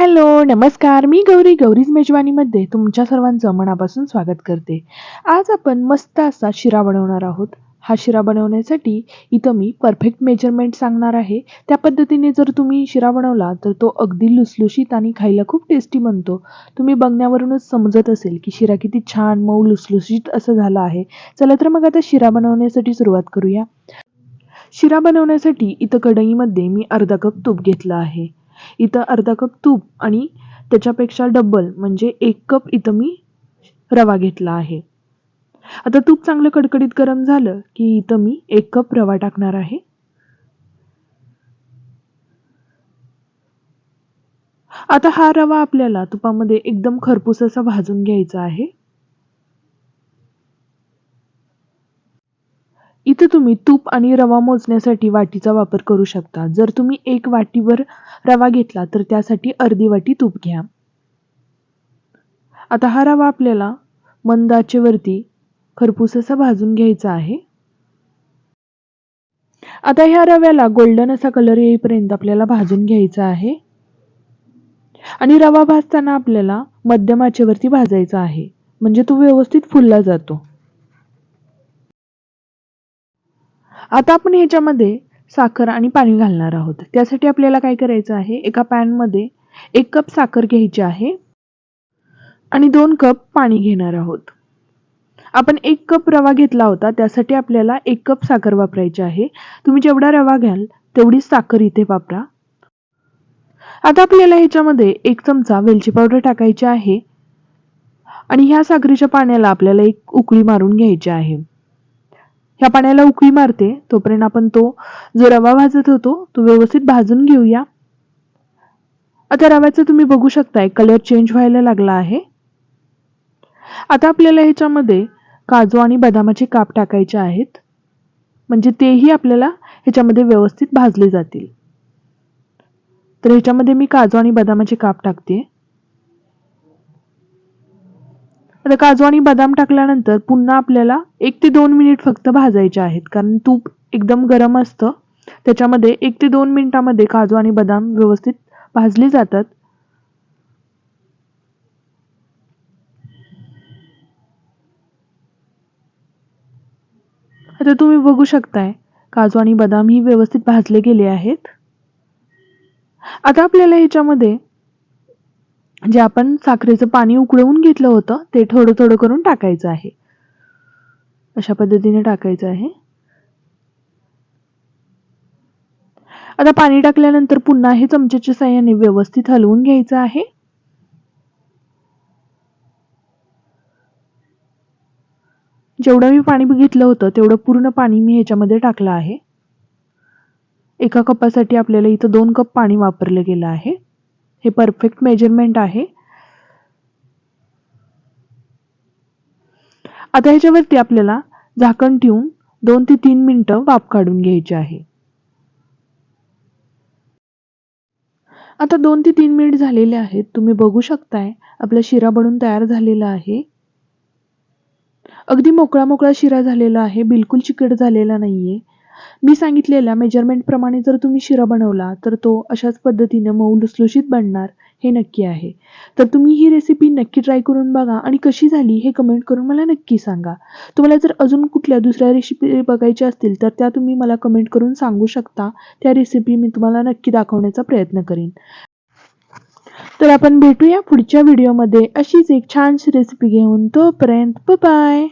Hello नमस्कार. मी गौरी गौरीज मेजवानीमध्ये तुमच्या सर्वांचं मनापासून स्वागत करते. आज आपण मस्त असा शिरा बनवणार आहोत. हा शिरा बनवण्यासाठी इथं मी परफेक्ट मेजरमेंट सांगणार आहे. त्या पद्धतीने जर तुम्ही शिरा बनवला तर तो अगदी लुसलुशीत आणि खायला खूप टेस्टी बनतो. तुम्ही बघण्यावरूनच समजत असेल की शिरा किती छान मऊ लुसलुशीत असं झाला आहे. चला तर मग आता शिरा बनवण्यासाठी सुरुवात करूया. शिरा बनवण्यासाठी इथं कढईमध्ये मी अर्धा कप तूप घेतलं आहे. इथं अर्धा कप तूप आणि त्याच्यापेक्षा डबल म्हणजे एक कप इथं मी रवा घेतला आहे. आता तूप चांगलं कडकडीत गरम झालं की इथं मी एक कप रवा टाकणार आहे. आता हा रवा आपल्याला तुपामध्ये एकदम खरपूस असा भाजून घ्यायचा आहे. इथे तुम्ही तूप आणि रवा मोजण्यासाठी वाटीचा वापर करू शकता. जर तुम्ही एक वाटीवर रवा घेतला तर त्यासाठी अर्धी वाटी तूप घ्या. आता हा रवा आपल्याला मंदाचेवरती खरपूस असा भाजून घ्यायचा आहे. आता ह्या रव्याला गोल्डन असा कलर येईपर्यंत आपल्याला भाजून घ्यायचा आहे. आणि रवा भाजताना आपल्याला मध्यम आचेवरती भाजायचा आहे. म्हणजे तो व्यवस्थित फुलला जातो. आता आपण ह्याच्यामध्ये साखर आणि पाणी घालणार आहोत. त्यासाठी आपल्याला काय करायचं आहे? एका पॅनमध्ये एक कप साखर घ्यायची आहे आणि दोन कप पाणी घेणार आहोत. आपण एक कप रवा घेतला होता त्यासाठी आपल्याला एक कप साखर वापरायची आहे. तुम्ही जेवढा रवा घ्याल तेवढीच साखर इथे वापरा. आता आपल्याला ह्याच्यामध्ये एक चमचा वेलची पावडर टाकायची आहे. आणि ह्या साखरेच्या पाण्याला आपल्याला एक उकळी मारून घ्यायची आहे. ह्या पाण्याला उकळी मारते. तोपर्यंत आपण तो जो रवा भाजत होतो तो व्यवस्थित भाजून घेऊया. आता रव्याचं तुम्ही बघू शकताय कलर चेंज व्हायला लागला आहे. आता आपल्याला ह्याच्यामध्ये काजू आणि बदामाचे काप टाकायचे आहेत. म्हणजे तेही आपल्याला ह्याच्यामध्ये व्यवस्थित भाजले जातील. तर ह्याच्यामध्ये मी काजू आणि बदामाचे काप टाकते. आता काजू आणि बदाम टाकल्यानंतर पुन्हा आपल्याला एक ते दोन मिनिट फक्त भाजायचे आहेत. कारण तूप एकदम गरम असतं. त्याच्यामध्ये एक ते दोन मिनिटामध्ये काजू आणि बदाम व्यवस्थित भाजले जातात. आता तुम्ही बघू शकताय काजू आणि बदाम ही व्यवस्थित भाजले गेले आहेत. आता आपल्याला ह्याच्यामध्ये जे आपण साखरेचं पाणी उकळवून घेतलं होतं ते थोडं थोडं करून टाकायचं आहे. अशा पद्धतीने टाकायचं आहे. आता पाणी टाकल्यानंतर पुन्हा हे चमच्याच्या साह्याने व्यवस्थित हलवून घ्यायचं आहे. जेवढं मी पाणी बघितलं होतं तेवढं पूर्ण पाणी मी ह्याच्यामध्ये टाकलं आहे. एका कपासाठी आपल्याला इथं दोन कप पाणी वापरलं गेलं आहे. हे परफेक्ट मेजरमेंट आहे. आता ह्याच्यावरती आपल्याला झाकण ठेवून दोन ते तीन मिनटं वाफ काढून घ्यायची आहे. आता दोन ते तीन मिनिट झालेले आहेत. तुम्ही बघू शकताय आपला शिरा बनून तयार झालेला आहे. अगदी मोकळा मोकळा शिरा झालेला आहे. बिलकुल चिकट झालेला नाहीये. मी सांगितलेल्या मेजरमेंटप्रमाणे जर तुम्ही शिरा बनवला तर तो अशाच पद्धतीने मऊ लुसलुशीत बनणार हे नक्की आहे. तर तुम्ही ही रेसिपी नक्की ट्राय करून बघा आणि कशी झाली हे कमेंट करून मला नक्की सांगा. तुम्हाला जर अजून कुठल्या दुसऱ्या रेसिपी बघायच्या असतील तर त्या तुम्ही मला कमेंट करून सांगू शकता. त्या रेसिपी मी तुम्हाला नक्की दाखवण्याचा प्रयत्न करीन. तर आपण भेटूया पुढच्या व्हिडिओमध्ये अशीच एक छानशी रेसिपी घेऊन तोपर्यंत बाय